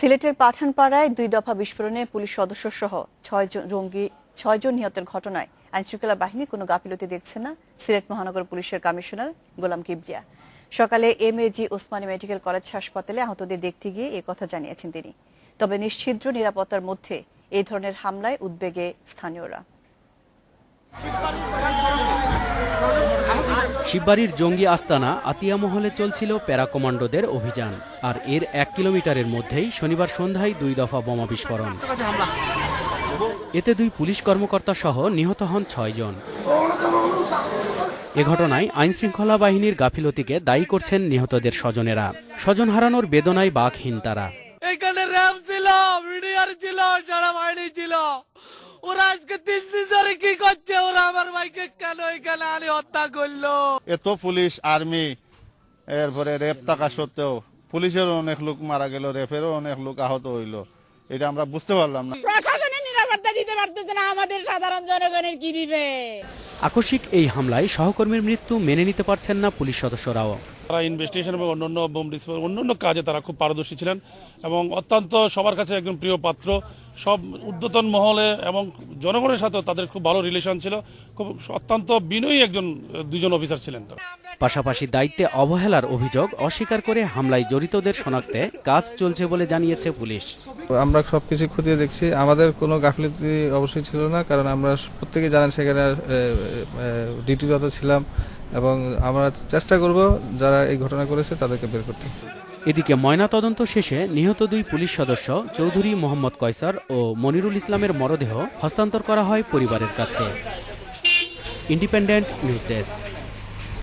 সিলেটের পাঠানপাড়ায় দুই দফা বিস্ফোরণে পুলিশ সদস্য সহ ছয় ছয়জন নিহতের ঘটনায় আইনশৃঙ্খলা বাহিনী কোনো গাফিলতি দেখছে না, সিলেট মহানগর পুলিশের কমিশনার গোলাম কিবরিয়া। সকালে M A G Osmani medical college হাসপাতালে আহতদের দেখতে গিয়ে এ কথা জানিয়েছেন তিনি। তবে নিশ্ছিদ্র নিরাপত্তার মধ্যে এই ধরনের হামলায় উদ্বেগে স্থানীয়রা। শিববাড়ির জঙ্গি আস্তানা আতিয়া মহলে চলছিল প্যারা কমান্ডোদের অভিযান। আর এর এক কিলোমিটারের মধ্যেই শনিবার সন্ধ্যায় দুই দফা বোমা বিস্ফোরণ। এতে দুই পুলিশ কর্মকর্তা সহ নিহত হন ছয়জন এ ঘটনায় আইনশৃঙ্খলা বাহিনীর গাফিলতিকে দায়ী করছেন নিহতদের স্বজনেরা। স্বজন হারানোর বেদনায় বাঘহীন তারা। এখানে র্যাম ছিল ছিল, সারা বাহিনী ছিল। ওরা আজকে তিন দিন ধরে কি করছে? ওরা আমার ভাইকে কেন এখানে আনি? হত্যা করল। এত পুলিশ আর্মি এরপরে রেপ থাকা সত্ত্বেও পুলিশেরও অনেক লোক মারা গেল রেপেরও অনেক লোক আহত হইল। এটা আমরা বুঝতে পারলাম না। দিতে পারতেছে না আমাদের সাধারণ জনগণের কি দিবে। আকস্মিক এই হামলায় সহকর্মীর মৃত্যু মেনে নিতে পারছেন না পুলিশ সদস্যরাও। তারা ইনভেস্টিগেশন এবং অন্যান্য বোম ডিসপোজাল অন্যান্য কাজে তারা খুব পারদর্শী ছিলেন এবং অত্যন্ত সবার কাছে একজন প্রিয় পাত্র। সব উদ্যতন মহলে এবং জনগণের সাথেও তাদের খুব ভালো রিলেশন ছিল। খুব অত্যন্ত বিনয়ী একজন দুজন অফিসার ছিলেন তারা। পাশাপাশি দায়িত্বে অবহেলার অভিযোগ অস্বীকার করে হামলায় জড়িতদের শনাক্তে কাজ চলছে বলে জানিয়েছে পুলিশ। আমরা সবকিছু খতিয়ে দেখছি। আমাদের কোনো গাফিলতি অবশ্যই ছিল না কারণ আমরা প্রত্যেকে জানেন সেখানে ডিউটিরত ছিলাম এবং আমরা চেষ্টা করব যারা এই ঘটনা করেছে তাদেরকে বের করতে। এদিকে ময়নাতদন্ত শেষে নিহত দুই পুলিশ সদস্য চৌধুরী মোহাম্মদ কয়সার ও মনিরুল ইসলামের মরদেহ হস্তান্তর করা হয় পরিবারের কাছে। Independent news desk.